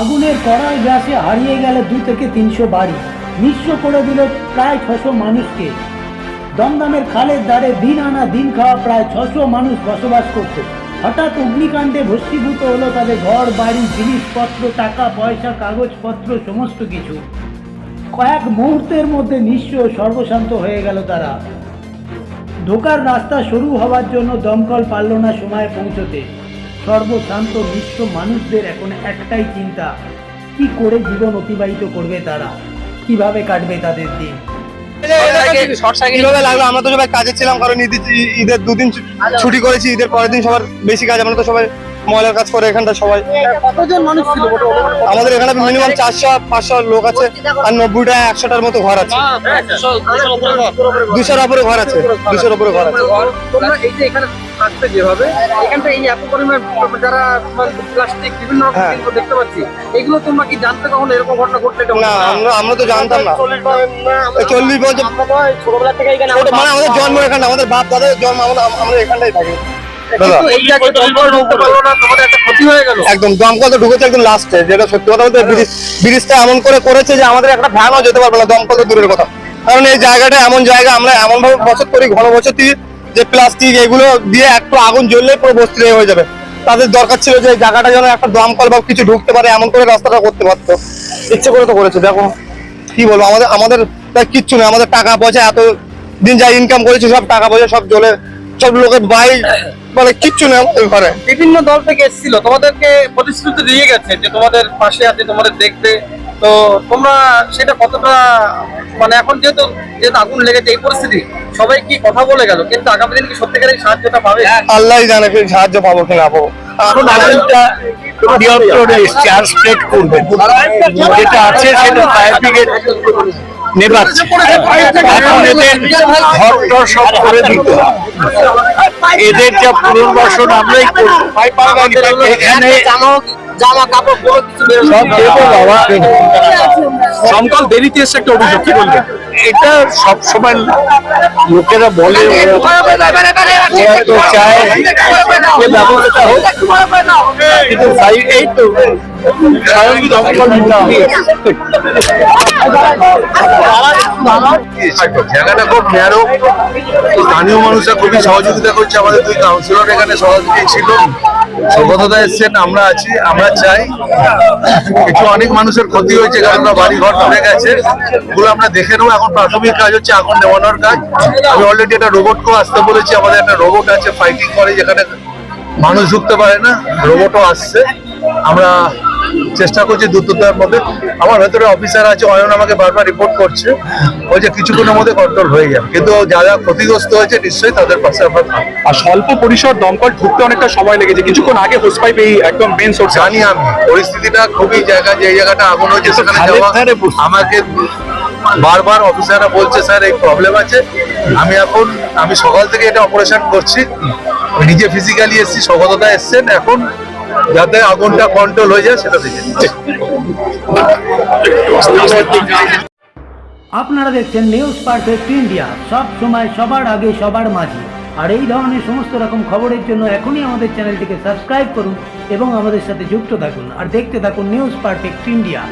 আগুনের কড়াই গ্যাসে হারিয়ে গেল দু থেকে তিনশো বাড়ি। নিঃস্ব করে দিল প্রায় ছশো মানুষকে। দমদমের খালের দ্বারে দিন আনা দিন খাওয়া প্রায় ছশো মানুষ বসবাস করত। হঠাৎ অগ্নিকাণ্ডে ভস্মীভূত হলো তাদের ঘর, বাড়ি, জিনিসপত্র, টাকা, পয়সা, কাগজপত্র, সমস্ত কিছু। কয়েক মুহূর্তের মধ্যে নিঃস্ব সর্বশান্ত হয়ে গেল তারা। ঢোকার রাস্তা শুরু হওয়ার জন্য দমকল পারল না সময়ে পৌঁছতে। সর্বশান্ত বিশ্ব মানুষদের এখন একটাই চিন্তা কি করে জীবন অতিবাহিত করবে তারা? কীভাবে কাটবে তাদের দিন? কীভাবে লাগল? আমরা তো সবাই কাজে ছিলাম কারণ ঈদ ঈদের দুদিন ছুটি করেছি ঈদের পরের দিন সবার বেশি কাজ আমরা তো সবাই ময়লার কাজ করে এখানটা সবাই। কতজন মানুষ ছিল আমাদের এখানে মিনিমাম চারশো পাঁচশো লোক আছে আর নব্বইটা একশোটার মতো ঘর আছে। দুশোর উপরে ঘর আছে দুশোর উপরে ঘর আছে। তোমরা এই যে এখানে থাকতে যেভাবে এখানটা এই এত পরিমাণ যারা প্লাস্টিক বিভিন্ন রকম হ্যাঁ। জিনিস দেখতে পাচ্ছি এগুলো তোমরা কি জানতে কখনো এরকম ঘটনা ঘটলে না আমরা আমরা তো জানতাম না। চল্লিশ বছর ছোটবেলা থেকে মানে আমাদের জন্ম এখানে আমাদের বাপ দাদার জন্ম আমরা আমরা এখানটাই থাকি। হয়ে একদম দমকল তো ঢুকেছে একদম লাস্টে যেটা সত্যি কথা বলতে ব্রিজটা এমন করে করেছে যে আমাদের একটা ভ্যানও যেতে পারবে না দমকল তো দূরের কথা। কারণ এই জায়গাটা এমন জায়গা আমরা এমন ভাবে বসত করি ঘন বসতি যে প্লাস্টিক এগুলো দিয়ে একটু আগুন জ্বললে পুরো বস্তি হয়ে যাবে। তাদের দরকার ছিল যে জায়গাটা যেন একটা দমকল বা কিছু ঢুকতে পারে এমন করে রাস্তাটা করতে পারতো। ইচ্ছে করে তো করেছে দেখো কি বলব আমাদের আমাদের তার কিচ্ছু নেই আমাদের টাকা পয়সা এত দিন যা ইনকাম করেছি সব টাকা পয়সা সব জ্বলে সব লোকের বাই মানে কিচ্ছু নেই আমাদের ঘরে। বিভিন্ন দল থেকে এসেছিল। তোমাদেরকে প্রতিশ্রুতি দিয়ে গেছে যে তোমাদের পাশে আছে তোমাদের দেখবে। তো তোমরা সেটা কতটা মানে এখন যেহেতু যেহেতু আগুন লেগেছে এই পরিস্থিতি সবাই কি কথা বলে গেল? কিন্তু আগামী দিন কি সত্যিকারের সাহায্যটা পাবে? আল্লাহ জানে সাহায্য পাবো কিনা পাবো। এখন আগুনটা বৃহত্তর এসছে আর স্প্রেড করবে। যেটা আছে সেটা ফায়ার ব্রিগেড নেবাচ্ছে। এখন এদের ঘরটর সব করে দিতে এদের যা পুনর্বাসন আমরাই করব। এখানে জামা কাপড় সব দেবো বাবা দমকল দেরিতে এসে একটা অভিযোগ কি বলবেন? এটা সব সময় লোকেরা বলে ওরা ওরা তো চায় ব্যবস্থা হোক। কিন্তু এই তো স্বয়ং দমকল মুক্তি জায়গাটা খুব ন্যারো স্থানীয় মানুষরা খুবই সহযোগিতা করছে। আমাদের দুই কাউন্সিলর এখানে সহযোগী ছিল। সৌগতদা এসছেন আমরা আছি, আমরা চাই। কিছু অনেক মানুষের ক্ষতি হয়েছে, কারণ বাড়ি ঘর পড়ে গেছে। ওগুলো আমরা দেখে নেব। এখন প্রাথমিক কাজ হচ্ছে আগুন নেওয়ানোর কাজ। আমি অলরেডি একটা রোবটকেও আসতে বলেছি। আমাদের একটা রোবট আছে ফাইটিং করে, যেখানে মানুষ ঢুকতে পারে না। রোবটও আসছে। আমরা চেষ্টা করছি দ্রুততার মধ্যে। আমার ভেতরে অফিসার আছে অয়ন আমাকে বারবার রিপোর্ট করছে। ওই যে কিছুক্ষণের মধ্যে কন্ট্রোল হয়ে যাবে কিন্তু যারা ক্ষতিগ্রস্ত হয়েছে নিশ্চয়ই তাদের পাশে আমরা আর স্বল্প পরিসর দমকল ঢুকতে অনেকটা সময় লেগেছে। কিছুক্ষণ আগে হোস পাইপ এই একদম মেন সোর্স জানি আমি। পরিস্থিতিটা খুবই জায়গা যে জায়গাটা আগুন হয়েছে সেখানে যাওয়া আমাকে বারবার অফিসাররা বলছে স্যার এই প্রবলেম আছে। আমি এখন আমি সকাল থেকে এটা অপারেশন করছি। নিজে ফিজিক্যালি এসেছি সগততা এসছেন। এখন যাতে আগুনটা কন্ট্রোল হয়ে যায় সেটা দেখে আপনারা দেখছেন নিউজ পারফেক্ট ইন্ডিয়া সব সময় সবার আগে, সবার মাঝে। আর এই ধরনের সমস্ত রকম খবরের জন্য এখনই আমাদের চ্যানেলটিকে সাবস্ক্রাইব করুন এবং আমাদের সাথে যুক্ত থাকুন। আর দেখতে থাকুন নিউজ পারফেক্ট ইন্ডিয়া